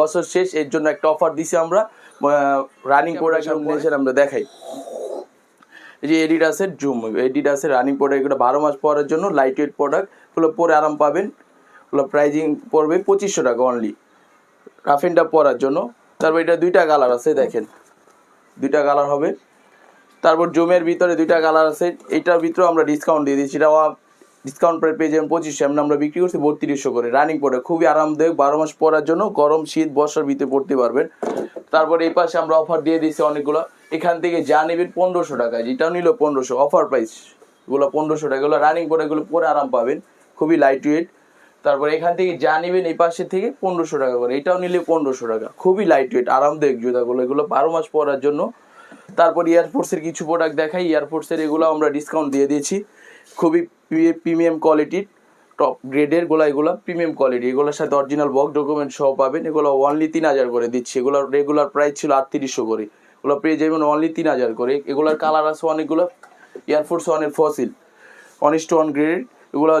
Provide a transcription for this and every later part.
বছর শেষ এর জন্য একটা অফার দিছি আমরা। রানিং প্রোডাক্ট আমরা দেখাই। এই যে এডিডাসের জুম এডিডাসের রানিং প্রোডাক্ট এগুলো বারো মাস পরার জন্য লাইট ওয়েট প্রোডাক্ট এগুলো পরে আরাম পাবেন। ওগুলো প্রাইজিং পড়বে পঁচিশশো টাকা অনলি রাফিনটা পরার জন্য। তারপর এটা দুইটা কালার আছে দেখেন। দুইটা কালার হবে। তারপর জুমের ভিতরে দুইটা কালার আছে। এটার ভিতরেও আমরা ডিসকাউন্ট দিয়ে দিচ্ছি। এটা ডিসকাউন্ট প্রায় পেয়ে যাবেন পঁচিশশো, এমন আমরা বিক্রি করছি বত্রিশশো করে। রানিং প্রোডাক্ট খুবই আরামদায়ক, বারো মাস পরার জন্য গরম শীত, বর্ষার ভিতরে পড়তে পারবেন। তারপর এই পাশে আমরা অফার দিয়ে দিচ্ছি অনেকগুলো। এখান থেকে যা নেবেন পনেরোশো টাকা যেটাও নিল পনেরোশো। অফার প্রাইস এগুলো পনেরোশো টাকা, এগুলো রানিং প্রোডাক্টগুলো পরে আরাম পাবেন, খুবই লাইট ওয়েট তারপর এখান থেকে যা নেবেন এই পাশে থেকে পনেরোশো টাকা করে, এটাও নিলে পনেরোশো টাকা। খুবই লাইট ওয়েট আরামদায়ক জুতাগুলো, এগুলো বারো মাস পরার জন্য। তারপর এয়ারফোর্সের কিছু প্রোডাক্ট দেখাই। এয়ারফোর্সের এগুলো আমরা ডিসকাউন্ট দিয়ে দিয়েছি। খুবই প্রিমিয়াম কোয়ালিটির টপ গ্রেডের গোলা এগুলো প্রিমিয়াম কোয়ালিটি এগুলোর সাথে অরিজিনাল বক ডকুমেন্ট সহ পাবেন। এগুলো অনলি তিন হাজার করে দিচ্ছি। এগুলো রেগুলার প্রাইস ছিল আটত্রিশশো করে। এগুলো পেয়ে যাবেন অনলি তিন হাজার করে। এগুলোর কালার আছে অনেকগুলো এয়ারফোর্স ওয়ানের ফসিল অনিস্ট ওয়ান গ্রেড এগুলো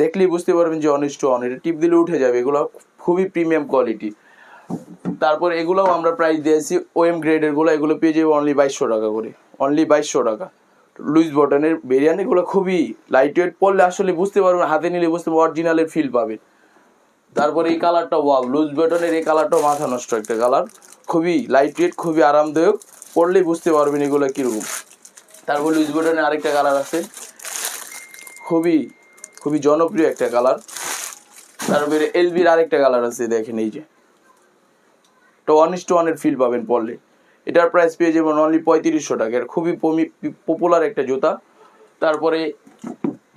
দেখলেই বুঝতে পারবেন যে অনিস্ট ওয়ান এটা টিপ দিলে উঠে যাবে। এগুলো খুবই প্রিমিয়াম কোয়ালিটি তারপর এগুলোও আমরা প্রাইস দিয়েছি গ্রেডেরগুলো এগুলো পেয়ে যাবে অনলি বাইশশো টাকা করে। অনলি বাইশশো টাকা। লুইস বটনের বিরিয়ানিগুলো খুবই লাইট ওয়েট পড়লে আসলে বুঝতে পারবেন, হাতে নিলে বুঝতে পারবেন অরিজিনালের ফিল পাবে। তারপরে এই কালারটা ওয়াও লুজ বটনের এই কালারটাও মাথা নষ্ট একটা কালার খুবই লাইট ওয়েট খুবই আরামদায়ক, পড়লেই বুঝতে পারবেন এগুলো কীরকম। তারপর লুইস বটনের আরেকটা কালার আছে। খুবই খুবই জনপ্রিয় একটা কালার তারপরে এলবির আরেকটা কালার আছে, দেখেন এই যে। তো ওয়ান ইস টু ওয়ানের ফিল পাবেন পড়লে। এটার প্রাইস পেয়ে যাবেন অনলি পঁয়ত্রিশশো টাকা। খুবই পপুলার একটা জুতা। তারপরে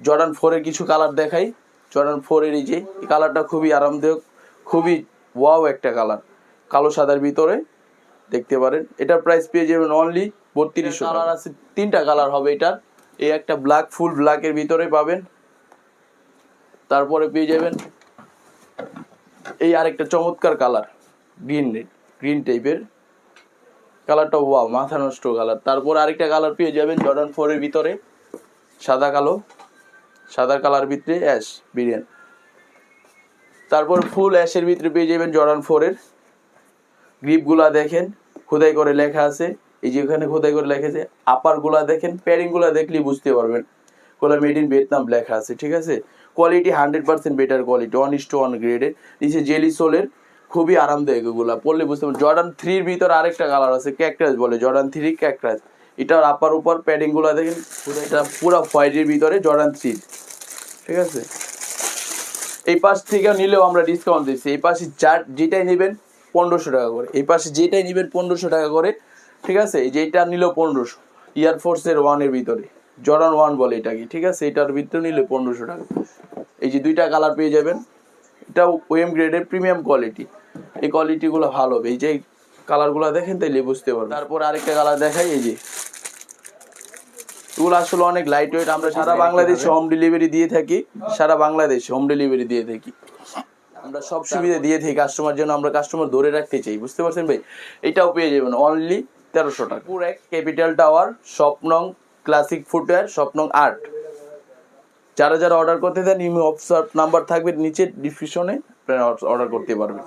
জর্ডান ফোরের কিছু কালার দেখাই। জর্ডান ফোরের এই যে এই কালারটা খুবই আরামদায়ক খুবই ওয়াও একটা কালার কালো সাদার ভিতরে দেখতে পারেন। এটার প্রাইস পেয়ে যাবেন অনলি বত্রিশশো কালার আছে তিনটা কালার হবে এটার। এই একটা ব্ল্যাক ফুল ব্ল্যাকের ভিতরে পাবেন। তারপরে পেয়ে যাবেন এই আরেকটা চমৎকার কালার গ্রিন গ্রিন টাইপের কালারটা ওয়াও, মাথা নষ্ট কালার। তারপর আরেকটা কালার পেয়ে যাবেন জর্ডান ফোরের ভিতরে। সাদা কালো, সাদা কালার ভিতরে অ্যাশ বিরিয়ান তারপর ফুল অ্যাশের ভিতরে পেয়ে যাবেন জর্ডান ফোরের গ্রিপগুলা দেখেন, খোদাই করে লেখা আছে। এই যে এখানে খোদাই করে লেখা আছে আপারগুলা দেখেন প্যারিংগুলা দেখলেই বুঝতে পারবেন। কোলা মেড ইন ভিয়েতনাম লেখা আছে, ঠিক আছে? Quality hundred percent better quality one is two one গ্রেডের নিচে জেলি সোলের খুবই আরামদায়ক এগুলা। পড়লে বুঝতে পারবেন জর্ডান থ্রির ভিতর আরেকটা কালার আছে ক্যাকটাস বলে জর্ডান থ্রি ক্যাকটাস এটার আপার উপর প্যাডিংগুলা দেখেন এটা পুরো হোয়াইটের ভিতরে জর্ডান থ্রি ঠিক আছে? এই পাশ থেকে নিলেও আমরা ডিসকাউন্ট দিচ্ছি। এই পাশে যার যেটাই নেবেন পনেরোশো টাকা করে। এই পাশে যেটাই নেবেন পনেরোশো টাকা করে, ঠিক আছে? যেটা নিলেও পনেরোশো। এয়ারফোর্সের ওয়ানের ভিতরে। জর্ডান ওয়ান বলে এটাকে, ঠিক আছে? এটার ভিতরে নিলে পনেরোশো টাকা। এই যে দুইটা কালার পেয়ে যাবেন। এটা ওয়েম গ্রেডের প্রিমিয়াম কোয়ালিটি এই কোয়ালিটিগুলো ভালো। হবে এই যে কালার কালারগুলো দেখেন তাইলে বুঝতে পারবেন। তারপর আরেকটা কালার দেখাই এই যে। এগুলো আসলে অনেক লাইট ওয়েট আমরা সারা বাংলাদেশে হোম ডেলিভারি দিয়ে থাকি। সারা বাংলাদেশে হোম ডেলিভারি দিয়ে থাকি। আমরা সব সুবিধা দিয়ে থাকি কাস্টমার জন্য আমরা কাস্টমার ধরে রাখতে চাই বুঝতে পারছেন ভাই? এটাও পেয়ে যাবেন অনলি তেরোশো টাকা। পুরো এক capital tower Swapnang classic footwear Swapnang art যারা যারা অর্ডার করতে দেন ইমি অফিসার নাম্বার থাকবে নিচে ডিসক্রিপশনে অর্ডার করতে পারবেন।